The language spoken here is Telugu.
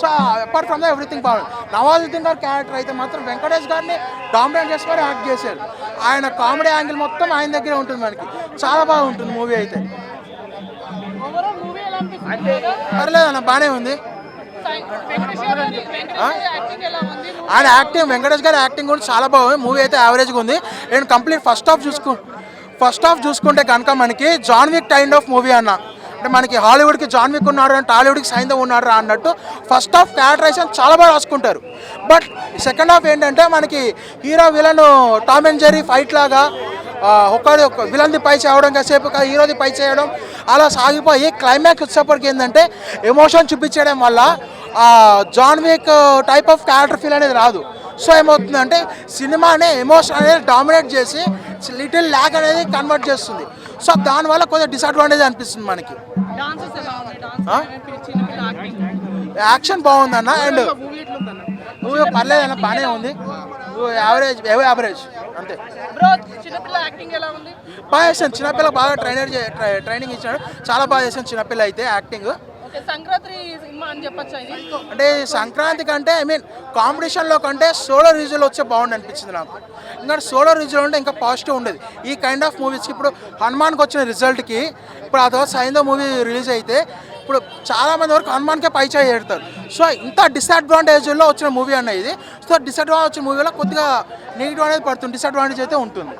So apart from the everything బాగుంది. నవాజుద్దీన్ గారి క్యారెక్టర్ అయితే మాత్రం వెంకటేష్ గారిని డామినేట్ చేసి మరి యాక్ట్ చేశారు. ఆయన కామెడీ యాంగిల్ మొత్తం ఆయన దగ్గరే ఉంటుంది మనకి. చాలా బాగుంటుంది మూవీ అయితే. ఓవరాల్ మూవీ ఎలా అనిపిస్తుంది? పర్లేదు అన్న బాగానే ఉంది. ఆయన యాక్టింగ్ వెంకటేష్ గారి యాక్టింగ్ కూడా చాలా బాగుంది. మూవీ అయితే యావరేజ్గా ఉంది. అండ్ కంప్లీట్ ఫస్ట్ హాఫ్ చూసుకు ఫస్ట్ హాఫ్ చూసుకుంటే కనుక మనకి John Wick kind of movie అన్న. అంటే మనకి హాలీవుడ్కి జాన్విక్ ఉన్నారు అంటే టాలీవుడ్కి సైంధవ్ ఉన్నారు అన్నట్టు ఫస్ట్ హాఫ్ క్యారెక్టరైజేషన్ చాలా బాగా రాసుకుంటారు. బట్ సెకండ్ హాఫ్ ఏంటంటే మనకి hero villain Tom and Jerry fight లాగా ఒకరి ఒక విలన్ది పై చేయడం కాసేపు ఒక హీరోది పై చేయడం అలా సాగిపోయి క్లైమాక్స్ వచ్చేప్పటికి ఏంటంటే ఎమోషన్ చూపించడం వల్ల ఆ John Wick type of character feel అనేది రాదు. సో ఏమవుతుందంటే సినిమానే ఎమోషన్ అనేది డామినేట్ చేసి లిటిల్ ల్యాక్ అనేది కన్వర్ట్ చేస్తుంది. సో దానివల్ల కొంచెం డిసడ్వాంటేజ్ అనిపిస్తుంది మనకి. యాక్షన్ బాగుందన్న. అండ్ మూవీ ఎట్లుందన్న మూవీ పర్లేదన్న బాగానే ఉంది. యావరేజ్ యావరేజ్ అంతే. యాక్టింగ్ ఎలా ఉంది? బాగా చేశాను చిన్నపిల్ల బాగా ట్రైనర్ ట్రైనింగ్ ఇచ్చాడు. చాలా బాగా చేశాను చిన్నపిల్ల అయితే యాక్టింగ్ సంక్రాంతి సినిమా అని చెప్పొచ్చు ఇది? అంటే సంక్రాంతి కంటే ఐ మీన్ కాంపిటీషన్లో కంటే సోలో రిజువల్ వచ్చే బాగుండి అనిపించింది నాకు. ఎందుకంటే సోలో రీజన్ అంటే ఇంకా పాజిటివ్ ఉండేది. ఈ కైండ్ ఆఫ్ మూవీస్కి ఇప్పుడు హనుమాన్కి వచ్చిన రిజల్ట్కి ఇప్పుడు ఆ తర్వాత సైందో మూవీ రిలీజ్ అయితే ఇప్పుడు చాలా మంది వరకు హనుమాన్కే పైచా చేయి సో ఇంత డిసడ్వాంటేజ్లో వచ్చిన మూవీ అన్న ఇది. సో డిసడ్వాంటేజ్ వచ్చిన మూవీలో కొద్దిగా నెగిటివ్ అనేది పడుతుంది డిసడ్వాంటేజ్ అయితే ఉంటుంది.